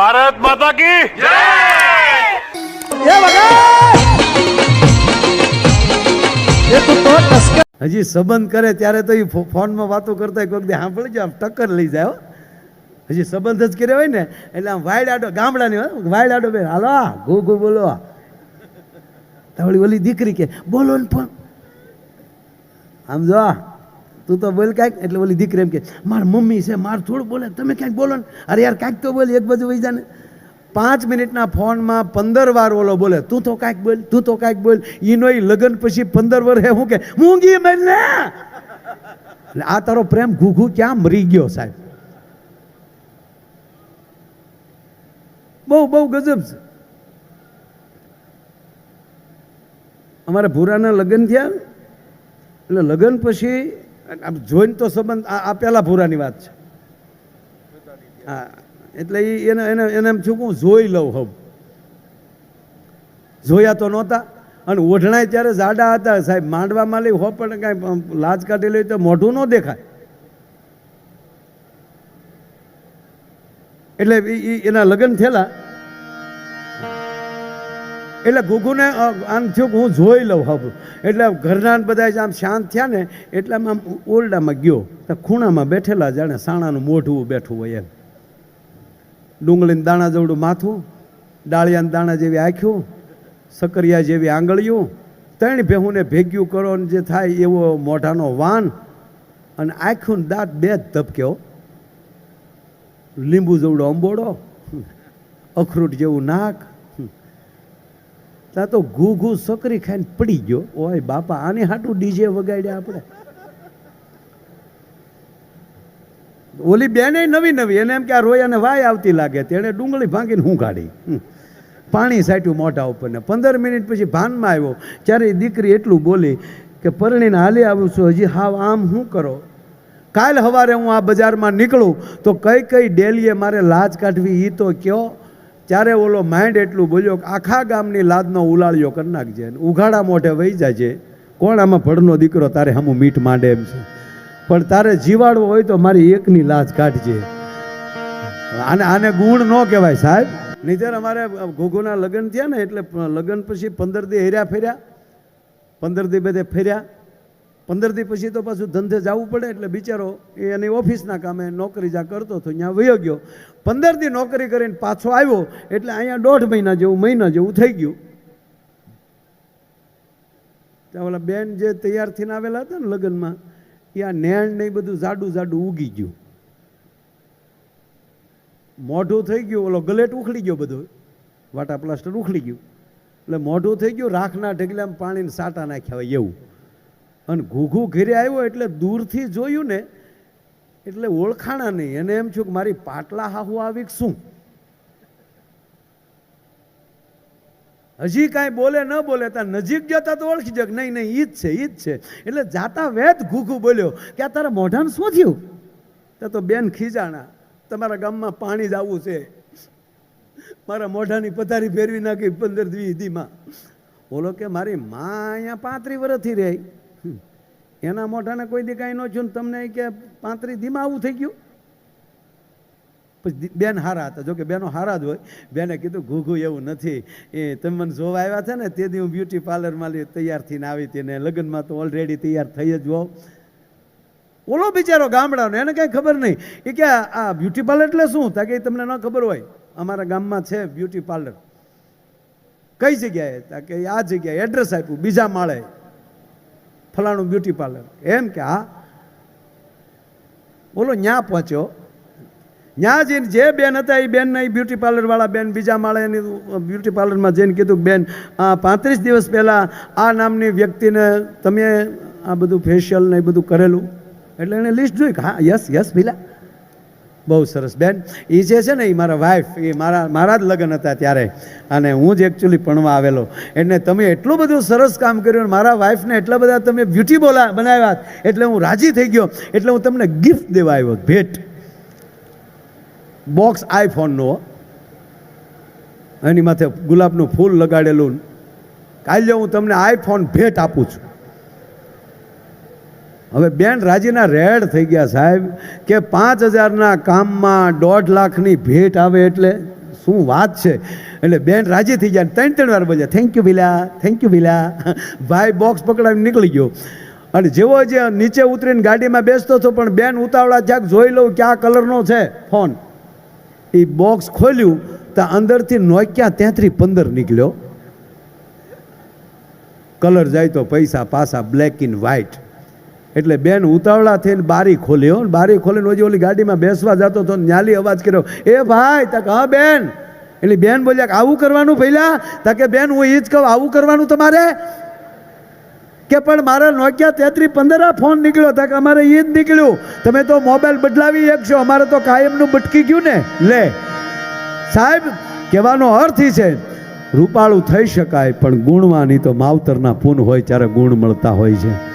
ભારત માતા કી ટસકા હજી સંબંધ કરે ત્યારે તો એ ફો- ફોનમાં વાતો કરતા કોઈક દે સાંભળી જાય આમ ટક્કર લઈ જાય હો. હજી સંબંધ જ કર્યો હોય ને એટલે આમ વાયડ આડો ગામડાની હો, વાયડ આડો બેન હાલો ગો ઘુ ઘુ બોલો તો વળી ઓલી દીકરી કે બોલો ને પણ. આમ જો આ, તું તો બોલ કાંઈક, એટલે ઓલી દીકરી એમ કે, માર મમ્મી છે, માર થોડું બોલે, તમે ક્યાંક બોલો ને. અરે યાર, કાંઈક તો બોલ, એક બાજુ વહી જાને પાંચ મિનિટના ફોનમાં પંદર વાર ઓલો બોલે, તું તો કાંઈક બોલ, તું તો કાંઈક બોલ. ઈનો ઈ લગ્ન પછી પંદર વર્ષે હું કે, મૂંગી મને એટલે આ તારો પ્રેમ ઘૂઘુ ક્યાં મરી ગયો સાહેબ? બહુ બહુ ગજબ છે. અમારા ભૂરાના લગ્ન થયા એટલે લગ્ન પછી આમ જોઈને તો સંબંધ આ પહેલાં ભૂરાની વાત છે. હા, એટલે એ એને એને એને એમ છું હું જોઈ લઉં હમ જોયા તો નહોતા. અને ઓઢણાય ત્યારે જાડા હતા. સાહેબ માંડવામાં લઈ હો, પણ કાંઈ લાજ કાઢી લઈ તો મોઢું ન દેખાય. એટલે એના લગ્ન થયેલા. એટલે ગુગુને આમ થયું હું જોઈ લઉં હબ. એટલે ઘરના બધા આમ શાંત થયા ને, એટલે આમ ઓરડામાં ગયો. તો ખૂણામાં બેઠેલા જાણે સાણાનું મોઢું બેઠું હોય એમ. ડુંગળીને દાણા જેવડું માથું, ડાળિયાના દાણા જેવી આંખ્યું સકરિયા જેવી આંગળીઓ. ત્રણ ભેહુંને ભેગ્યું કરો ને જે થાય એવો મોઢાનો વાન. અને આંખ્યું દાંત બે જ ધબક્યો લીંબુ જેવડો અંબોડો અખરૂટ જેવું નાક ત્યાં તો ઘૂ ઘૂ સકરી ખાઈને પડી ગયો. ઓય બાપા, આની હાટું ડીજે વગાડ્યા આપણે? ઓલી બેને નવી નવી, એને એમ કે આ રોયાને વાય આવતી લાગે. તેણે ડુંગળી ભાંગીને હું કાઢી. પાણી સાટ્યું મોઢા ઉપર ને પંદર મિનિટ પછી ભાનમાં આવ્યો. ત્યારે દીકરી એટલું બોલી કે, પરણીને હાલી આવું છું, હજી હાવ આમ શું કરો? કાલ સવારે હું આ બજારમાં નીકળું તો કઈ કઈ ડેલીએ મારે લાજ કાઢવી એ તો કયો ત્યારે ઓલો માઇન્ડ એટલું બોલ્યો કે આખા ગામની લાદનો ઉલાળ્યો કરી નાખજે ઉઘાડા મોઢે વહી જાજે. કોણ આમાં ભડનો દીકરો તારે હમું મીઠ માંડે એમ છે. પણ તારે જીવાડવો હોય તો મારી એકની લાજ કાઢજે. આને આને ગુણ ન કહેવાય સાહેબ. નિધર અમારે ઘોઘોના લગ્ન થયા ને એટલે લગ્ન પછી પંદર દી હેર્યા ફેર્યા. પંદર દી બધે ફેર્યા. પંદર દી પછી તો પાછું ધંધે જવું પડે એટલે બિચારો એની ઓફિસના કામે નોકરી જ્યાં કરતો હતો, ત્યાં વયો ગયો. પંદર દી નોકરી કરીને પાછો આવ્યો એટલે અહીંયા દોઢ મહિના જેવું મહિના જેવું થઈ ગયું. ત્યાં ઓલા બેન જે તૈયાર થઈને આવેલા હતા ને લગ્નમાં, એ આ નેણ ને બધું જાડું જાડું ઉગી ગયું. મોઢું થઈ ગયું, ઓલો ગલેટ ઉખડી ગયો બધો. વાટા પ્લાસ્ટર ઉખડી ગયું. એટલે મોઢું થઈ ગયું, રાખના ઢગલામાં પાણીને સાટા નાખ્યા હોય એવું. અને ઘૂઘું ઘેરે આવ્યો એટલે દૂરથી જોયું ને, એટલે ઓળખાણા નહીં. એને એમ છું કે મારી પાટલા હાહુ આવી શું? હજી કાંઈ બોલે ન બોલે ત્યાં નજીક જતા તો ઓળખી જાય નહીં નહીં, ઈ જ છે, ઈ જ છે. એટલે જાતા વેત ઘૂઘું બોલ્યો, કે આ તારા મોઢાને શું થયું? ત્યાં તો બેન ખીજાણા, તમારા ગામમાં પાણી જ આવવું છે. મારા મોઢાની પથારી ફેરવી નાખી પંદર વીસ દીમાં બોલો કે મારી માં અહીંયા પાંત્રી વર્ષથી રહી. એના મોઢાને કોઈ દી કાંઈ ન છું ને તમને કે પાંત્રી ધીમા આવું થઈ ગયું? પછી બેન હારા હતા. જોકે બેનો હારા જ હોય. બેને કીધું ઘૂઘું એવું નથી. એ તમે મને જોવા આવ્યા છે ને તે દી હું બ્યુટી પાર્લરમાં લઈ તૈયાર થઈને આવી હતી ને લગ્નમાં તો ઓલરેડી તૈયાર થઈ જ હોઉં. ઓલો બિચારો ગામડાનો, એને કાંઈ ખબર નહીં. એ કે, આ બ્યુટી પાર્લર એટલે શું? તા તમને ન ખબર હોય. અમારા ગામમાં છે બ્યુટી પાર્લર કઈ જગ્યાએ? તા કે, આ જગ્યાએ એડ્રેસ આપ્યું, બીજા માળે. ફલાણું બ્યુટી પાર્લર. એમ કે, હા. બોલો, ન્યા પહોંચ્યો. ન્યા જઈને જે બેન હતા એ બેન એ બ્યુટી પાર્લરવાળા બેન બીજા માળે બ્યુટી પાર્લરમાં જઈને કીધું, બેન પાંત્રીસ દિવસ પહેલાં આ નામની વ્યક્તિને તમે આ બધું ફેશિયલ ને એ બધું કરેલું. એટલે એણે લિસ્ટ જોઈ હા, યસ યસ, ભીલા. બહુ સરસ. બેન એ જે છે ને એ મારા વાઈફ એ મારા મારા જ લગ્ન હતા ત્યારે. અને હું જ એકચ્યુઅલી ભણવા આવેલો. એટલે તમે એટલું બધું સરસ કામ કર્યું અને મારા વાઈફને એટલા બધા તમે બ્યુટી બોલા, બનાવ્યા. એટલે હું રાજી થઈ ગયો. એટલે હું તમને ગિફ્ટ દેવા આવ્યો. ભેટ. બોક્સ આઈફોનનો એની માથે ગુલાબનું ફૂલ લગાડેલું. કાલે હું તમને આઈફોન ભેટ આપું છું. હવે બેન, રાજીના રેડ થઈ ગયા સાહેબ કે પાંચ હજારના કામમાં દોઢ લાખની ભેટ આવે એટલે શું વાત છે? એટલે બેન, રાજી થઈ જાય ત્રણ ત્રણ વાર બોલ્યા thank you Bhila thank you Bhila ભાઈ બોક્સ પકડાવીને નીકળી ગયો. અને જેવો જે નીચે ઉતરીને ગાડીમાં બેસતો હતો, પણ બેન, ઉતાવળા ક્યાંક જોઈ લઉં ક્યાં કલરનો છે ફોન. એ બોક્સ ખોલ્યું, તો અંદરથી નોક્યા તેત્રી પંદર નીકળ્યો. કલર જાય તો પૈસા પાસા બ્લેક ઇન વ્હાઇટ એટલે બેન ઉતાવળા થઈને બારી ખોલી હો. બારી ખોલીને હજી ઓલી ગાડીમાં બેસવા જતો તો ન્યાલી અવાજ કર્યો, એ ભાઈ, તક, હા, બેન. એટલે બેન બોલ્યા કે, આવું કરવાનું પહેલા તકે બેન, હું એ જ કહું, આવું કરવાનું તમારે? કે, પણ મારા નોકિયા તેત્રી પંદર ફોન નીકળ્યો, તક, અમારે એ જ નીકળ્યું. તમે તો મોબાઈલ બદલાવી શકશો અમારે તો કાયમનું બટકી ગયું ને. લે. સાહેબ, કહેવાનો અર્થ એ છે, રૂપાળું થઈ શકાય, પણ ગુણવાની તો માવતરના પૂન હોય, ત્યારે ગુણ મળતા હોય છે.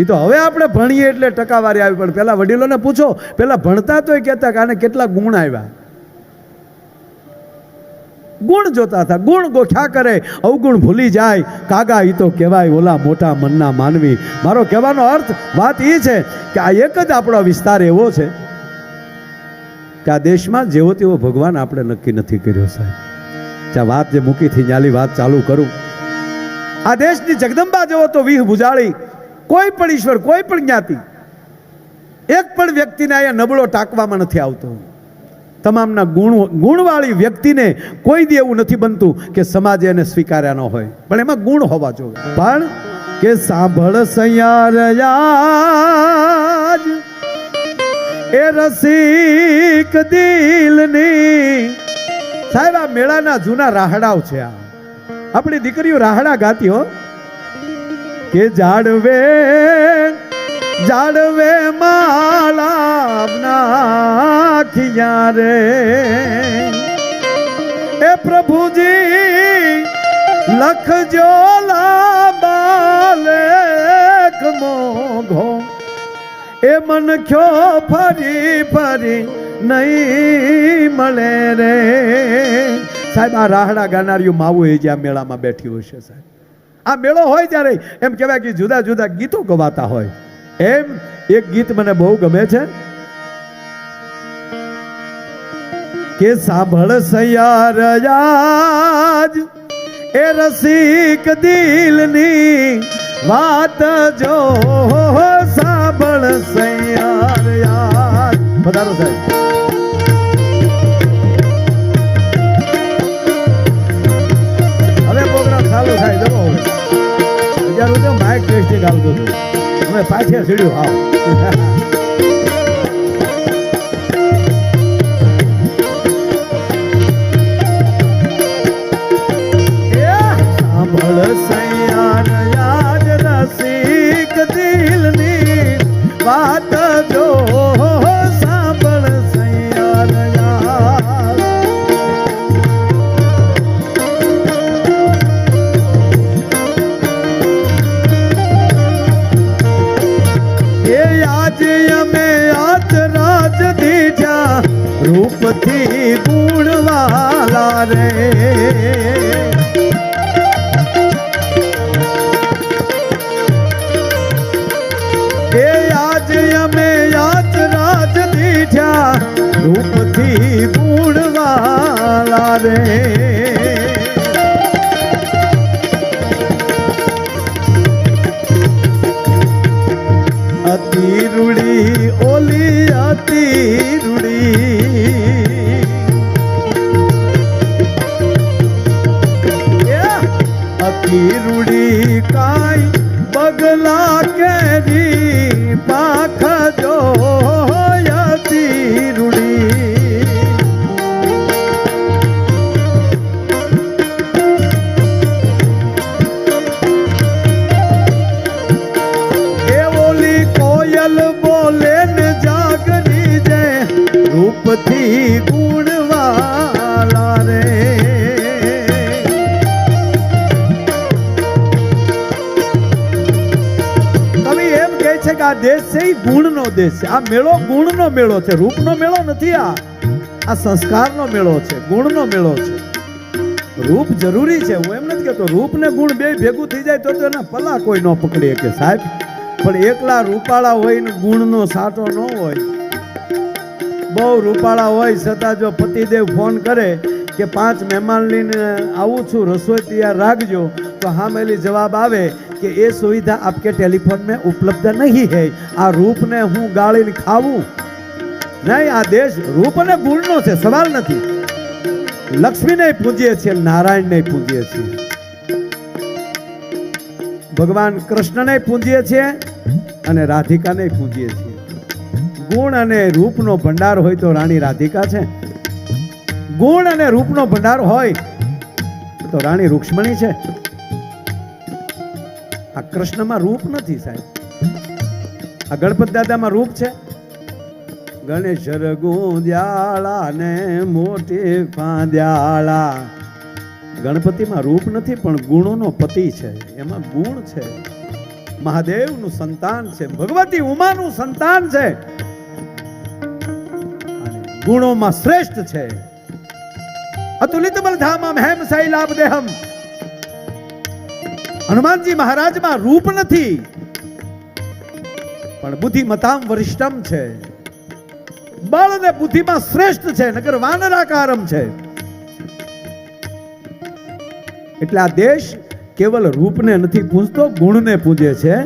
એ તો હવે આપણે ભણીએ એટલે ટકાવારી આવી. પણ પેલા વડીલોને પૂછો, પેલા ભણતા તોય કહેતા કે આને કેટલા ગુણ આવ્યા ગુણ જોતા હતા. ગુણ ગોખ્યા કરે, અવગુણ ભૂલી જાય. કાગા એ તો કહેવાય, ઓલા મોટા મનના માનવી. મારો કહેવાનો અર્થ, વાત એ છે કે આ એક જ આપણો વિસ્તાર એવો છે કે આ દેશમાં જેવો તેવો ભગવાન આપણે નક્કી નથી કર્યો, સાહેબ. ત્યાં વાત જે મૂકીથી ન્યાલી વાત ચાલુ કરું. આ દેશની જગદંબા જેવો તો વિહ ભુજાળી કોઈ પણ ઈશ્વર, કોઈ પણ જ્ઞાતિ, એક પણ વ્યક્તિને અહીંયા નબળો ટાંકવામાં નથી આવતો. તમામના ગુણ, ગુણવાળી વ્યક્તિને કોઈ દી એવું નથી બનતું કે સમાજે એને સ્વીકાર્યા ન હોય. પણ એમાં ગુણ હોવા જોઈએ. પણ કે સાંભળ સયાર એ રસિક દિલની. સાહેબ, આ મેળાના જૂના રાહડાઓ છે આ. આપણી દીકરીઓ રાહડા ગાતી હો. કે જાડવે જાડવે માળા નાખિયા રે. એ પ્રભુજી, લખજો લાબાલેખ મોઘો એ મન ખ્યો ફરી ફરી નહીં મળે રે. સાહેબ, આ રાહડા ગાનારીઓ માવું એ જ્યાં મેળામાં બેઠી હોય છે, સાહેબ. આ મેળો હોય ત્યારે એમ કહેવાય કે જુદા જુદા ગીતો ગવાતા હોય. એમ એક ગીત મને બહુ ગમે છે. કે સાંભળ સયાર આજ એ રસિક દિલની વાત જો સાંભળ સૈયાર યાર વધારો સાહેબ હવે રૂપિયા માઇક ટેસ્ટિંગ આવતું હતું હવે પાછે સીડ્યું આવ. અતિ રૂડી ઓલી અતિ રૂડી છે કે આ દેશ છે એ ગુણનો દેશ છે. આ મેળો ગુણનો મેળો છે. રૂપનો મેળો નથી આ. આ સંસ્કારનો મેળો છે. ગુણનો મેળો છે. રૂપ જરૂરી છે. હું એમ નથી કહેતો રૂપ ને ગુણ બે ભેગું થઈ જાય તો એના પલા કોઈ ન પકડી શકે સાહેબ, પણ એકલા રૂપાળા હોય ને ગુણનો સાટો ન હોય. બહુ રૂપાળા હોય છતાં જો પતિદેવ ફોન કરે કે પાંચ મહેમાન લઈને આવું છું, રસોઈ તૈયાર રાખજો, તો હામેલી જવાબ આવે કે એ સુવિધા આપકે ટેલિફોન में ઉપલબ્ધ નહીં है રૂપને હું ગાળીને ખાવું. નહીં, આ દેશ રૂપ અને ગુણનો છે, સવાલ નથી. લક્ષ્મીને પૂજીએ છીએ, નારાયણને પૂજીએ છીએ. ભગવાન કૃષ્ણને પૂજીએ છીએ અને રાધિકાને પૂજીએ છીએ. ગુણ અને રૂપનો ભંડાર હોય તો રાણી રાધિકા છે. ગુણ અને રૂપનો ભંડાર હોય તો રાણી રૂક્ષ્મણી છે. કૃષ્ણમાં રૂપ નથી સાહેબ. આ ગણપત દાદામાં રૂપ છે? ગણેશ ગુંદ્યાળા ને મોટી પાંદ્યાળા ગણપતિમાં રૂપ નથી, પણ ગુણોનો પતિ છે. એમાં ગુણ છે. મહાદેવનું સંતાન છે. ભગવતી ઉમાનું સંતાન છે. ગુણોમાં શ્રેષ્ઠ છે. અતુલિત બલધામમ હેમ શૈલાબ દેહમ. હનુમાનજી મહારાજમાં રૂપ નથી. પણ બુદ્ધિમતામ વરિષ્ઠમ છે. બળ અને બુદ્ધિમાં શ્રેષ્ઠ છે નગર વાનરાકારમ છે. એટલે આ દેશ કેવલ રૂપને નથી પૂજતો, ગુણને પૂજે છે.